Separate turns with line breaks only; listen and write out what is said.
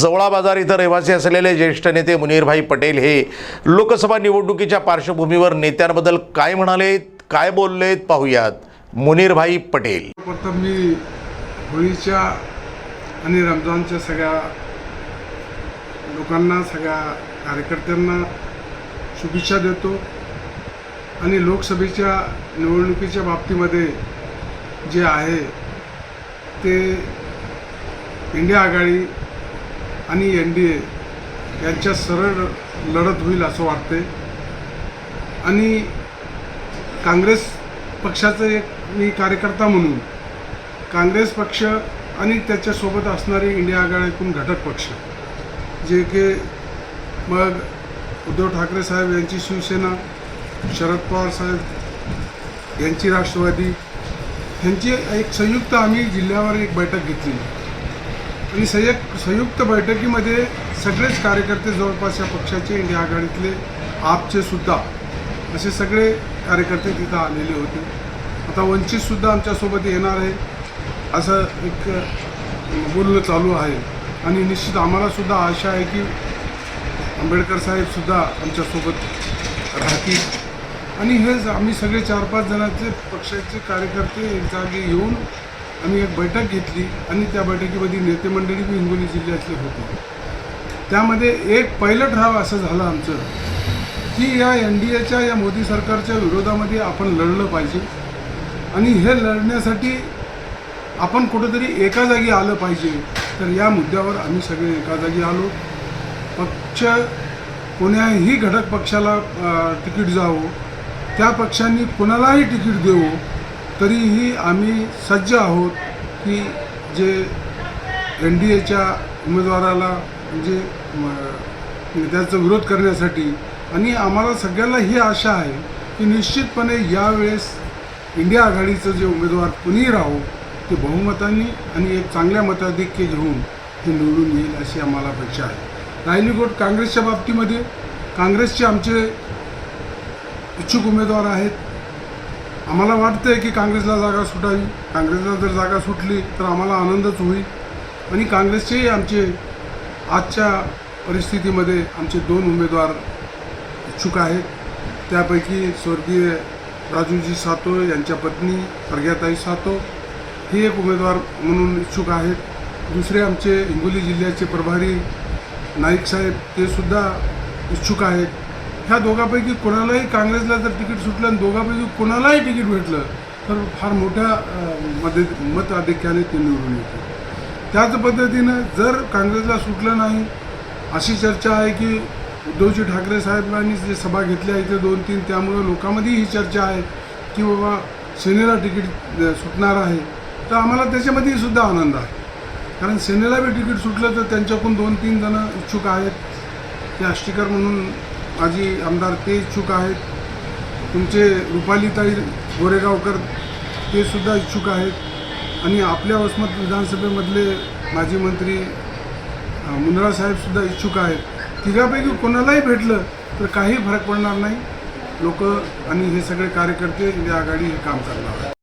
जवळा बाजार इथं रहिवासी असलेले ज्येष्ठ नेते मुनीरभाई पटेल हे लोकसभा निवडणुकीच्या पार्श्वभूमीवर नेत्यांबद्दल काय म्हणालेत काय बोललेत पाहूयात. मुनीरभाई पटेल.
प्रथम मी होळीच्या आणि रमजानच्या सगळ्या लोकांना सगळ्या कार्यकर्त्यांना शुभेच्छा देतो आणि लोकसभेच्या निवडणुकीच्या बाबतीमध्ये जे आहे ते इंडिया आघाडी आणि एन डी ए यांच्या सरळ लढत होईल असं वाटते आणि काँग्रेस पक्षाचं एक मी कार्यकर्ता म्हणून काँग्रेस पक्ष आणि त्याच्यासोबत असणारे इंडिया आघाडीतून घटक पक्ष जे की मग उद्धव ठाकरे साहेब यांची शिवसेना शरद पवार साहेब यांची राष्ट्रवादी ह्यांची एक संयुक्त आम्ही जिल्ह्यावर एक बैठक घेतली आणि संयुक्त संयुक्त बैठकीमध्ये सगळेच कार्यकर्ते जवळपास या पक्षाचे इंडिया आघाडीतले आपचे सुद्धा असे सगळे कार्यकर्ते तिथं आलेले होते. आता वंचितसुद्धा आमच्यासोबत येणार आहे असं एक बोलणं चालू आहे. आणि निश्चित आम्हालासुद्धा आशा आहे की आंबेडकर साहेबसुद्धा आमच्यासोबत राहतील. आणि हेच आम्ही सगळे चार पाच जणांचे पक्षाचे कार्यकर्ते एक जागी येऊन आम्ही एक बैठक घेतली आणि त्या बैठकीमध्ये नेते मंडळी बी हिंगोली जिल्ह्यातले होते. त्यामध्ये एक पहिलं ठराव असं झालं आमचं की या एन डी एच्या या मोदी सरकारच्या विरोधामध्ये आपण लढलं पाहिजे. आणि हे लढण्यासाठी आपण कुठंतरी एका जागी आलं पाहिजे. तर या मुद्द्यावर आम्ही सगळे एका जागी आलो. पक्ष कोण्याही घटक पक्षाला तिकीट जावो त्या पक्षांनी कुणालाही तिकीट देवो तरीही आम्ही सज्ज आहोत की जे एन डी एच्या उमेदवाराला म्हणजे त्याचा विरोध करण्यासाठी आणि आम्हाला सगळ्याला ही आशा आहे की निश्चितपणे यावेळेस इंडिया आघाडीचं जे उमेदवार कुणीही राहो ते बहुमतांनी आणि एक चांगल्या मताधिक्य घेऊन ते निवडून येईल अशी आम्हाला अपेक्षा आहे. राहिली गोट काँग्रेसच्या बाबतीमध्ये. काँग्रेसचे आमचे इच्छुक उमेदवार आहेत. आम्हाला वाटतं आहे की काँग्रेसला जागा सुटावी. काँग्रेसला जर जागा सुटली तर आम्हाला आनंदच होईल. आणि काँग्रेसचेही आमचे आजच्या परिस्थितीमध्ये आमचे दोन उमेदवार इच्छुक आहेत. त्यापैकी स्वर्गीय राजूजी सातो यांच्या पत्नी प्रज्ञाताई सातो ही एक उमेदवार म्हणून इच्छुक आहेत. दुसरे आमचे हिंगोली जिल्ह्याचे प्रभारी नाईक साहेब ते सुद्धा इच्छुक आहेत. ह्या दोघांपैकी कोणालाही काँग्रेसला जर तिकीट सुटलं आणि दोघांपैकी कोणालाही तिकीट भेटलं तर फार मोठ्या मध्ये मत आधिक्याने ते निवडून येते त्याच पद्धतीनं जर काँग्रेसला सुटलं नाही अशी चर्चा आहे की उद्धवजी ठाकरे साहेबांनी जे सभा घेतल्या इथे दोन तीन त्यामुळं लोकांमध्ये ही चर्चा आहे की बाबा सेनेला तिकीट सुटणार आहे तर आम्हाला त्याच्यामध्ये सुद्धा आनंद आहे. कारण सेनेला बी तिकीट सुटलं तर त्यांच्याकडून दोन तीन जणं इच्छुक आहेत ते आष्टीकर म्हणून माजी आमदार ते इच्छुक आहेत. तुमचे रुपालीताई गोरेगावकर ते सुद्धा इच्छुक आहेत. आणि आपल्या वसमत विधानसभेमधले माजी मंत्री अ, साहेबसुद्धा इच्छुक आहेत. तिघापैकी कोणालाही भेटलं तर काही फरक पडणार नाही. लोक आणि हे सगळे कार्यकर्ते या आघाडी हे काम करणार आहे